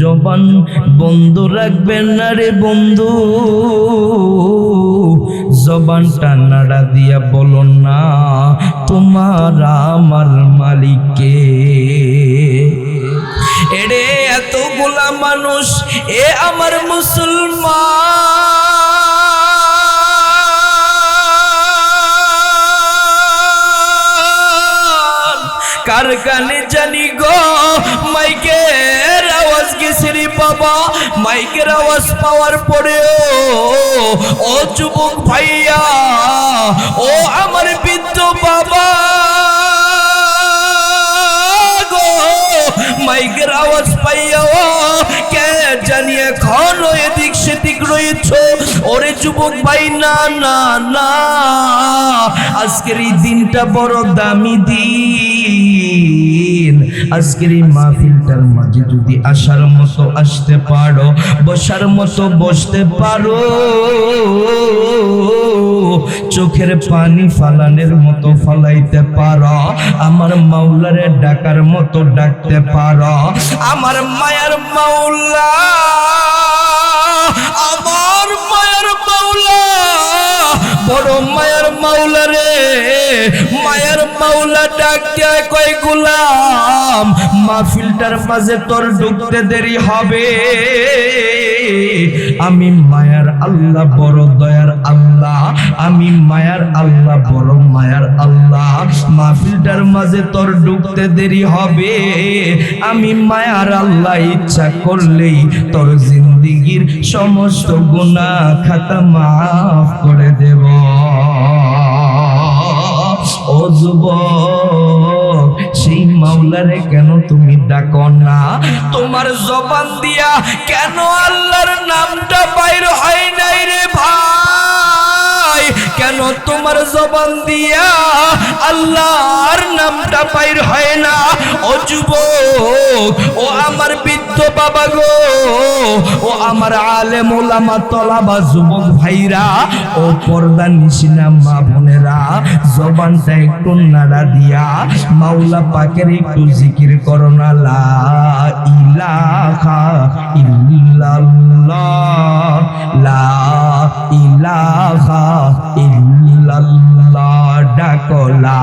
জবান বন্ধ রাখবেন না রে বন্ধু। জবানটা নাড়া দিয়া বলো না, তোমার আমার মালিককে। এরে এতগুলা মানুষ, এ আমার মুসলমান। কার কানে জানি গো মাইকের আওয়াজ গেছে রে বাবা, মাইকের আওয়াজ পাওয়ার পরেও, ও যুবক ভাইয়া, ও আমার বৃদ্ধ বাবা মাইকের আওয়াজ পাইয়া ও কে জানি এখন এদিক সেদিক রয়েছ। ওরে যুবক ভাই, না না না, আজকের এই দিনটা বড় দামি দিন। আজকের এই মাহফিলটার মাঝে যদি আসার মতো আসতে পারো, বসার মতো বসতে পারো। চোখের পানি ফালানের মতো ফালাইতে পারো, আমার মাওলারে ডাকার মতো ডাকতে পারো, আমার মায়ার মাওলা, আমার মায়ের মাওলা, বড় মায়ের মাওলা রে, মায়ের মাওলা ডাকতে কয় গোলাম মাহফিলটার মাঝে তোর ঢুকতে দেরি হবে। আমি মায়ার আল্লাহ, বড় দয়ার আল্লাহ। আমি মায়ার আল্লাহ, বড় মায়ার আল্লাহ। মাহফিলটার মাঝে তোর ঢুকতে দেরি হবে। আমি মায়ার আল্লাহ, ইচ্ছা করলেই তোর জিন্দিগির সমস্ত গুণা খাতা মাফ করে দেব। ও যুবক সেই মাওলারে কেন তুমি ডাকো না? তোমার জবান দিয়া কেন আল্লাহর নামটা বাইর হয় নাই রে ভাই? কেন তোমার জবান দিয়া আল্লাহর নামটা বাইর হয় না? ও যুবক, ও আমার বৃদ্ধ বাবা গো। ও আমার আলেম ওলামা, তলাবা যুবক ভাইরা, ও পর্দা নিশিনা মা বোনেরা, জবানটা একটু নাড়া দিয়া, মাওলা পাকের একটু জিকির করো না, লা ইলাহা ইল্লাল্লাহ, লা ইলাহা ইল্লাল্লাহ, ডাকো, লা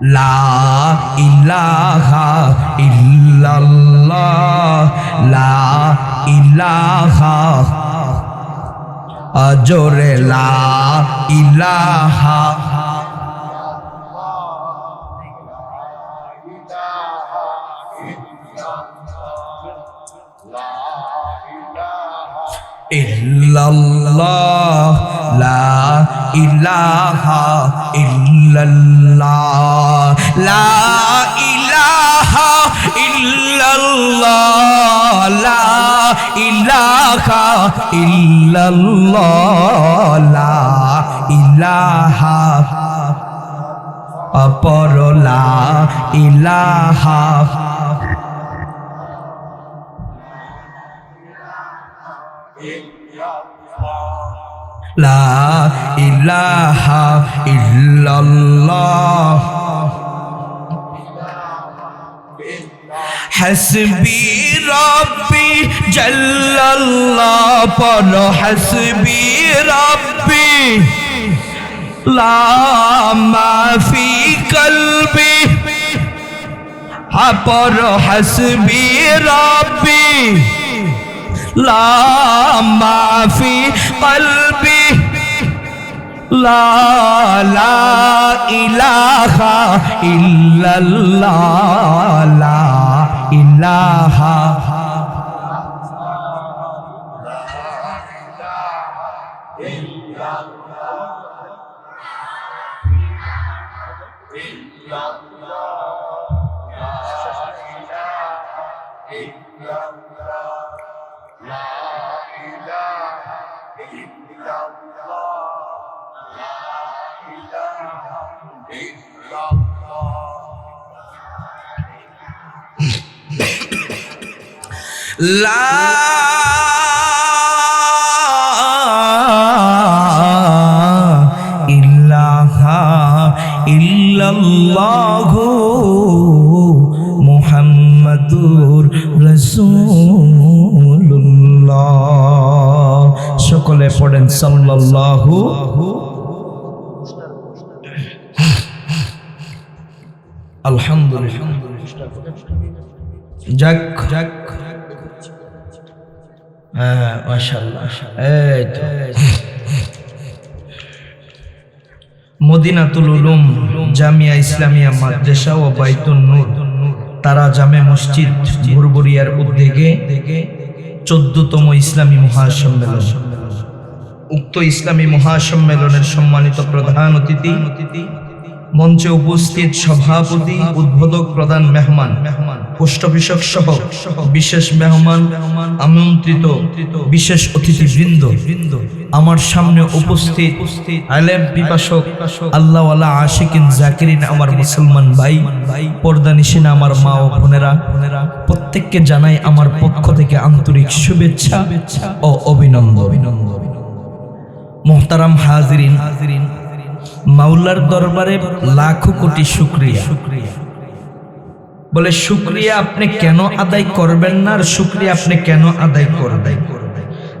লা ইলাহা ইল্লাল্লাহ লা ইলাহা। আজরে লা ইলাহা। ইল্লাল্লাহ লা ইলাহা ইল্লাল্লাহ। লা ইলাহা ইল্লাল্লাহ। লা ইলাহা ইল্লাল্লাহ। লা ইলাহা অপর ইলাহা লা ইলাহা ইল্লাল্লাহ। হাসবি রব্বি জাল্লাল্লাহ পর হাসবি রব্বি। লা মা ফি কলবি পর হাসবি রব্বি। لا ما في قلبي لا لا إله إلا الله لا إله লা হ্যাঁ মদিনাতুল উলুম, জামিয়া ইসলামিয়া মাদ্রাসা ও বাইতুন নূর, তারা জামে মসজিদ বুরবুরিয়ার উদ্যোগে চোদ্দতম ইসলামী মহাসম্মেলন। উক্ত ইসলামী মহাসম্মেলনের সম্মানিত প্রধান অতিথি মঞ্চে উপস্থিত সভাপতি, উদ্বোধক প্রধান মেহমান অফিসক সহ বিশেষ মেহমান, আমন্ত্রিত বিশেষ অতিথি বৃন্দ আমার সামনে উপস্থিত আলেম পিপাসক আল্লাহওয়ালা আশিকিন জাকিরিন, আমার মুসলমান ভাই, পর্দা নিশিনা আমার মা ও বোনেরা। প্রত্যেককে জানাই আমার পক্ষ থেকে আন্তরিক শুভেচ্ছা ও অভিনন্দন। অভিনন্দন মোহতারাম হাজিরিন হাজিরিন মাওলার দরবারে লাখো কোটি শুক্রিয়া। বলে, শুক্রিয়া আপনি কেন আদায় করবেন না আর শুক্রিয়া আপনি কেন আদায় করবেন?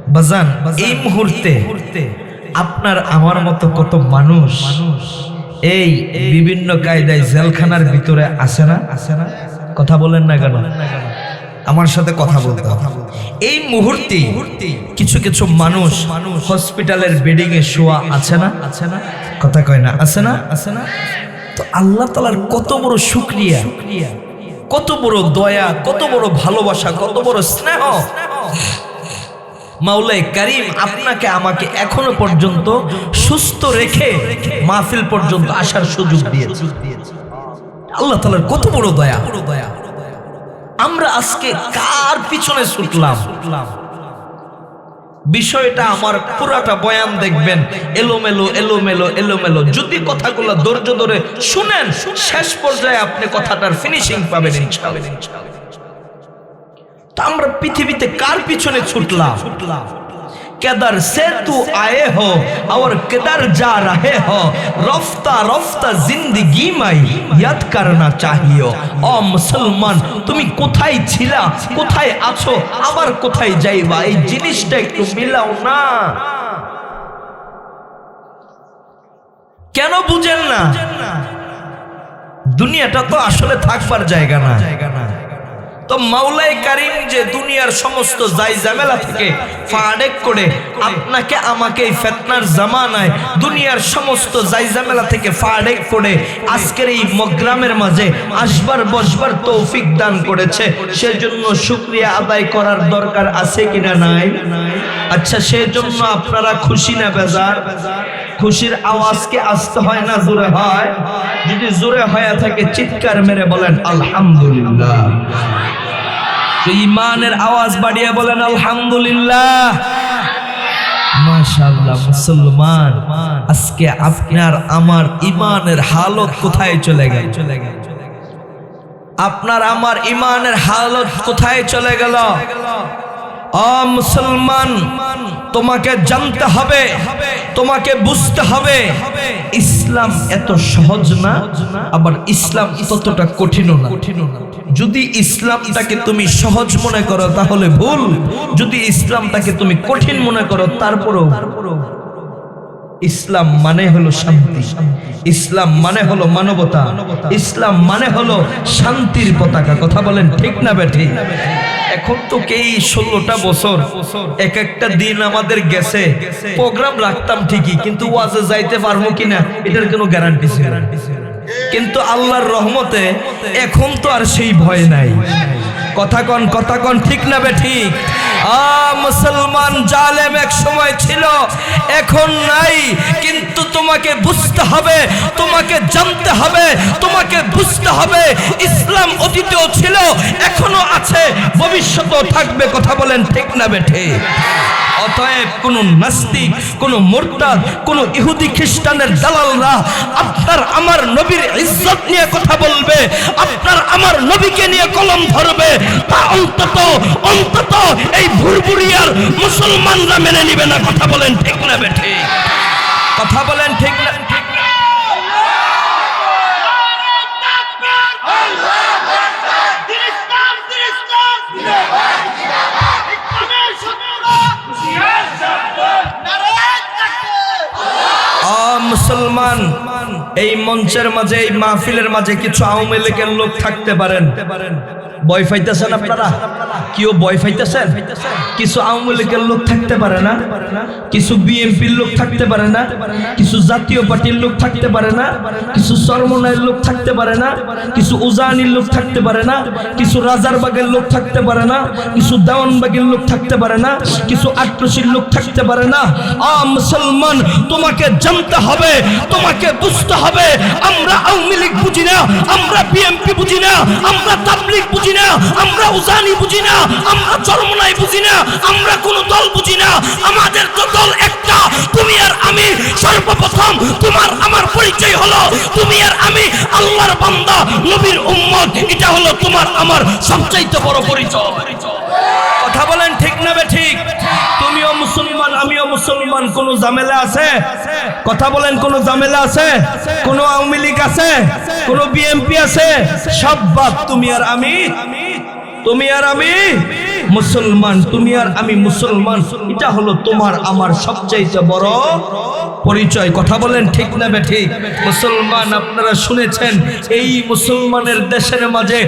বাজান, এই মুহূর্তে আপনার আমার মতো কত মানুষ এই বিভিন্ন কায়দায় জেলখানার ভিতরে আসে না আসে না? কথা বলেন না কেন? আমার সাথে কথা বলতে। এই মুহূর্তে কিছু কিছু মানুষ মানুষ হসপিটালের বেডিং এ শোয়া আছে না? আছে না? কথা কয় না আছে না? আছে না? তো আল্লাহ তালার কত বড় শুক্রিয়া কত বড় দয়া কত বড় ভালোবাসা কত বড় স্নেহ। মাওলাই করিম আপনাকে আমাকে এখনও পর্যন্ত সুস্থ রেখে মাহফিল পর্যন্ত আসার সুযোগ দিয়েছে। আল্লাহ তালার কত বড় দয়া। বড় দয়া। আমরা আজকে কার পিছনে ছুটলাম? বিষয়টা আমার পুরাটা বয়ান দেখবেন, এলোমেলো এলোমেলো এলোমেলো। যদি কথাগুলো ধৈর্য ধরে শুনেন, শেষ পর্যায়ে আপনি কথাটার ফিনিশিং পাবেন ইনশাআল্লাহ। তো আমরা পৃথিবীতে কার পিছনে ছুটলাম ছুটলাম? কেদার से तू आए हो और केदार जा रहे हो रफ्ता रफ्ता जिंदगी में याद करना चाहिए ও মুসলমান তুমি কোথায় ছিলা কোথায় আছো আবার কোথায় যাইবা এই জিনিসটা একটু মিলাও না কেন বুঝেন না দুনিয়াটা তো আসলে থাকবার জায়গা না জায়গা না তো মাওলাই কারিম যে দুনিয়ার সমস্ত জাই জামেলা থেকে ফাডেক করে আপনাকে আমাকে এই ফেতনার জামানায় দুনিয়ার সমস্ত জাই জামেলা থেকে ফাডেক করে আজকের এই মগ্রামের মাঝে আসবার, বসবার তৌফিক দান করেছে। সেজন্য শুক্রিয়া আদায় করার দরকার আছে কিনা নাই? আচ্ছা সেজন্য আপনারা খুশি না বেজার? খুশির আওয়াজকে আসতে হয় না, জোরে হয়। যদি জোরে হয়ে থাকে, চিৎকার মেরে বলেন, আলহামদুলিল্লাহ। ইমানের আওয়াজ বাড়িয়ে বলেন, আলহামদুলিল্লাহ। মুসলমান, আজকে আপনার, আমার ইমানের হালত কোথায় চলে গেল? চলে গেল আপনার, আমার ইমানের হালত কোথায় চলে গেল? মুসলমান, তোমাকে জানতে হবে, তোমাকে বুঝতে হবে, ইসলাম এত সহজ না, আবার ইসলাম ততটা না। যদি ইসলামটাকে তুমি সহজ মনে করো, তাহলে ভুল। যদি ইসলামটাকে তুমি কঠিন মনে করো, তারপরেও ইসলাম মানে হলো শান্তি। ইসলাম মানে হলো মানবতা। ইসলাম মানে হলো শান্তির পতাকা। কথা বলেন ঠিক না বেঠি? এখন তো কেই ষোলোটা বছর? এক একটা দিন আমাদের গেছে। প্রোগ্রাম রাখতাম ঠিকই, কিন্তু ওয়াজে যাইতে পারব কিনা, এটার কোনো গ্যারান্টি ছিল কিন্তু আল্লাহর রহমতে এখন তো আর সেই ভয় নাই। কথা কন কথা কন, ঠিক না বে ঠিক? মুসলমান জালেম এক সময় ছিল, এখন নাই, কিন্তু তোমাকে বুঝতে হবে, তোমাকে জানতে হবে, তোমাকে বুঝতে হবে, ইসলাম অতীতেও ছিল, এখনও আছে ভবিষ্যতেও থাকবে কথা বলেন ঠিক না বেঠে। অতএব কোন নাস্তিক, কোন মোরতাদ, কোন ইহুদি খ্রিস্টানের দালালরা আপনার আমার নবীর ইজ্জত নিয়ে কথা বলবে, আপনার আমার নবীকে নিয়ে কলম ধরবে, তা অন্তত অন্তত এই ভুরভুরিয়ার মুসলমানরা মেনে নিবে না, কথা বলেন ঠিক না বেঠে। কথা বলেন ঠিক না মুসলমান এই মঞ্চের মাঝে এই মাহফিলের মাঝে কিছু আওয়ামী লীগের লোক থাকতে পারেন। বয় ফাইতেছেন আপনারা? কেউ বয় ফাইতেছেন কিছু আওয়ামী লীগের লোক থাকতে পারে না। কিছু বিএনপির লোক থাকতে পারে না। কিছু জাতীয় পার্টির লোক থাকতে পারে না। কিছু সরমনায়ের লোক থাকতে পারে না। কিছু উজানির লোক থাকতে পারে না। কিছু রাজারবাগের লোক থাকতে পারে না। কিছু দেওয়ানবাগের লোক থাকতে পারে না। কিছু আট্রসির লোক থাকতে পারে না। আ মুসলমান, তোমাকে জানতে হবে, তোমাকে বুঝতে হবে। আমরা আওয়ামী লীগ বুঝি না, আমরা বিএনপি বুঝি না, আমরা তাবলিগ বুঝি না আমরা উজানি বুঝি না আমরা চরমনাই বুঝি না আমরা কোন দল বুঝি না আমাদের তো দল একটা, তুমি আর আমি সর্বপ্রথম, তোমার আমার পরিচয় হলো, তুমি আর আমি আল্লাহর বান্দা, নবীর উম্মত, এটা হলো তোমার আমার সবচাইতে বড় পরিচয়। কথা বলেন ঠিক না বে ঠিক? মুসলমান কোন ঝামেলা আছে? কথা বলেন, কোন ঝামেলা আছে? কোন আওয়ামী লীগ আছে? কোন বিএমপি আছে? সব বাদ তুমি আর আমি। তুমি আর আমি মুসলমান, তুমি আর আমি মুসলমান, এটা হলো তোমার, আমার সবচাইতে বড় পরিচয় কথা বলেন ঠিক না বে ঠিক মুসলমান, আপনারা শুনেছেন, এই মুসলমানের দেশের মাঝে,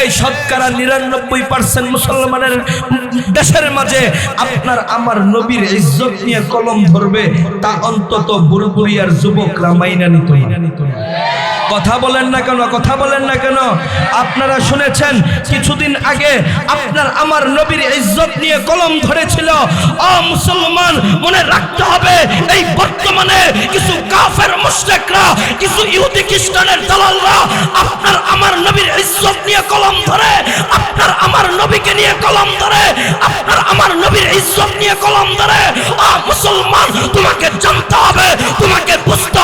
এই শতকরা নিরানব্বই পার্সেন্ট মুসলমানের দেশের মাঝে আপনার আমার নবীর ইজ্জত নিয়ে কলম ধরবে, তা অন্তত বুড়বুড়িয়ার যুবকরা মাইনা নিত। কথা বলেন না কেন, কথা বলেন না কেন? আপনারা শুনেছেন, কিছুদিন আগে আপনার আমার নবীর ইজ্জত নিয়ে কলম ধরেছিল। ও মুসলমান, মনে রাখতে হবে, এই বর্তমানে কিছু কাফের মুশরিকরা, কিছু ইহুদি খ্রিস্টানের দালালরা আপনার আমার নবীর ইজ্জত নিয়ে কলম ধরে, আপনার আমার নবীকে নিয়ে কলম ধরে, আপনার আমার নবীর ইজ্জত নিয়ে কলম ধরে। মুসলমান, তোমাকে জানতে হবে, তোমাকে বুঝতে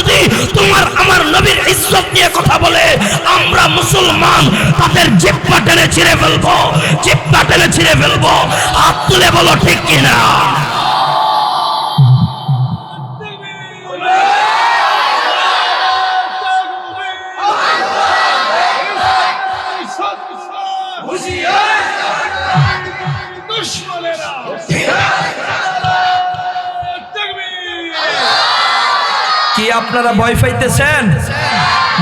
যদি তোমার আমার নবীর ইজ্জত নিয়ে কথা বলে, আমরা মুসলমান তাদের জিপ্পা টেনে ছিঁড়ে ফেলব জিপ্পা টেনে ছিঁড়ে ফেলব। হাত তুলে বলো, ঠিক কিনা? কি আপনারা ভয় পাইতেছেন?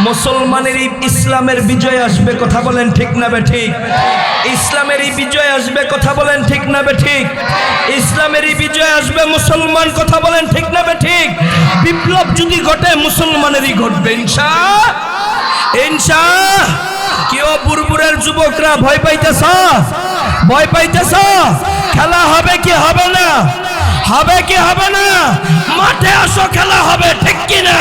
মুসলমানের ইসলামের বিজয় আসবে, কথা বলেন ঠিক না বে ঠিক? ইসলামের বিজয় আসবে, কথা বলেন ঠিক না বে ঠিক? ইসলামের বিজয় আসবে, মুসলমান, কথা বলেন ঠিক না বে ঠিক? বিপ্লব যদি ঘটে, মুসলমানেরই ঘটবে ইনশা ইনশা কেউ বুরবুরের যুবকরা ভয় পাইতেছ? ভয় পাইতেছ? খেলা হবে কি হবে না? হবে কি হবে না? মাঠে আসো খেলা হবে ঠিক কিনা?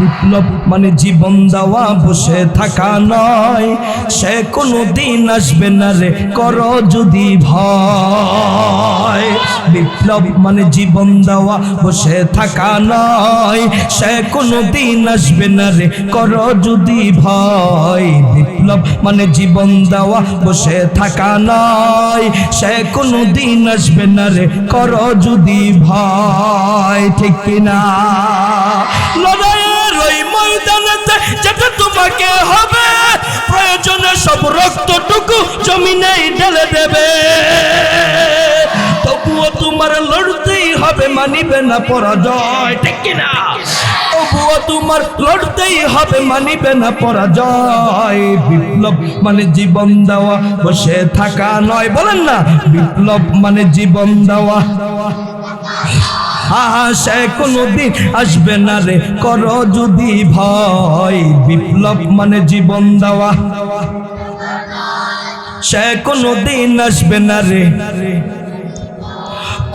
বিপ্লব মানে জীবন দেওয়া, বসে থাকা নয়। সে কোনো দিন আসবে না রে, করো যদি ভয়। বিপ্লব মানে জীবন দেওয়া, বসে থাকা নয়। সে কোনো দিন আসবে না রে, করো যদি ভয়। বিপ্লব মানে জীবন দেওয়া, বসে থাকা নয়। সে কোনো দিন আসবে না রে, করো যদি ভয়। ঠিক কিনা? ওই ময়দানেতে যেটা তোমাকে হবে। প্রয়োজনে সব রক্তটুকু জমিনেই ঢেলে দেবে। তবুও তোমার লড়তেই হবে, মানিবে না পরাজয়, ঠিক কিনা? তবুও তোমার লড়তেই হবে, মানিবে না পরাজয়। বিপ্লব মানে জীবন দেওয়া, বসে থাকা নয়, বলেন না? বিপ্লব মানে জীবন দেওয়া। সে কোনদিন আসবে না রে। কর যদি ভয়, বিপ্লব মানে জীবন দেওয়া। সে কোনো দিন আসবে না রে।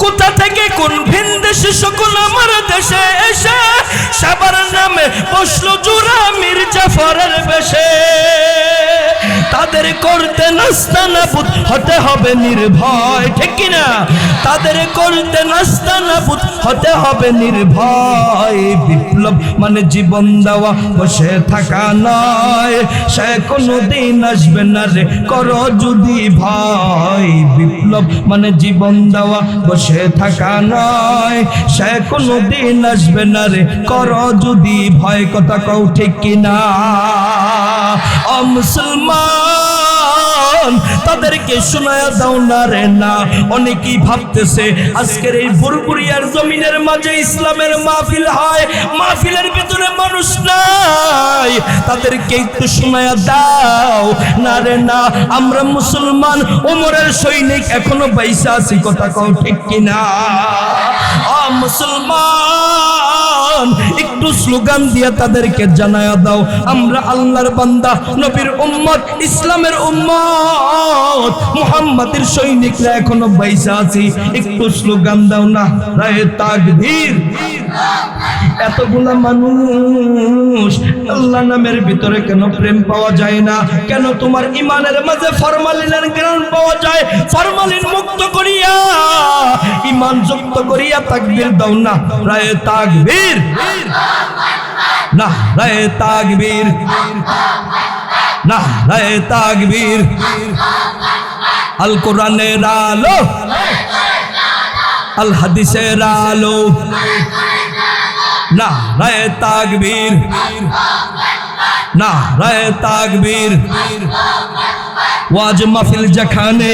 কোথা থেকে কোন ভিন দেশে সকল আমার দেশে এসে? সবার নামে বসল জোড়া মির্জাফরের বেশে। তাদের করতে নাস্তা নাবুদ, হতে হবে নির্ভয়। ঠিক কিনা? তাদের করতে নাস্তা নাবুদ, হতে হবে নির্ভয়। বিপ্লব মানে জীবন দেওয়া, বসে থাকা নয়। সে কোনো দিন আসবে না রে, করো যদি ভয়। বিপ্লব মানে জীবন দেওয়া, বসে থাকা নয়। সে কোনো দিন আসবে না রে। কর যদি ভয়, কথা কও ঠিক কিনা। অ মুসলমান! তাদেরকে শোনায়া দাও না রে, না। অনেকেই ভাবতেছে, আজকের এই বুরবুরিয়ার জমিনের মাঝে ইসলামের মাহফিল হয়, মাহফিলের ভিতরে মানুষ নাই। তাদেরকে একটু শোনায়া দাও। না রে, না, আমরা মুসলমান, ওমরের সৈনিক এখনও বাইসা আছি, কথা কও ঠিক কিনা? মুসলমান, একটু স্লোগান দিয়ে তাদেরকে জানায়া দাও। আমরা আল্লাহর বান্দা, নবীর উম্মত, ইসলামের উম্মত। মুহাম্মাদের সৈনিকরা এখনও বাইসা আছি। একটু স্লোগান দাও না, রায়ে তাকবীর। এতগুলা মানুষ আল্লাহ নামের ভিতরে কেন প্রেম পাওয়া যায় না? কেন তোমার ইমানের মাঝে ফরমালিনের জ্ঞান পাওয়া যায়? ফরমালিন মুক্ত করিয়া ইমান যুক্ত করিয়া তাকবীর দাও না। রায়ে তাকবীর। না, রায়ে তাকবীর। না, রায়ে তাকবীর। আল কোরআনের আলো। আল হাদিসের আলো। না, রায় তাকবীর। না, রায় তাকবীর। ওয়াজ মাহফিল যেখানে।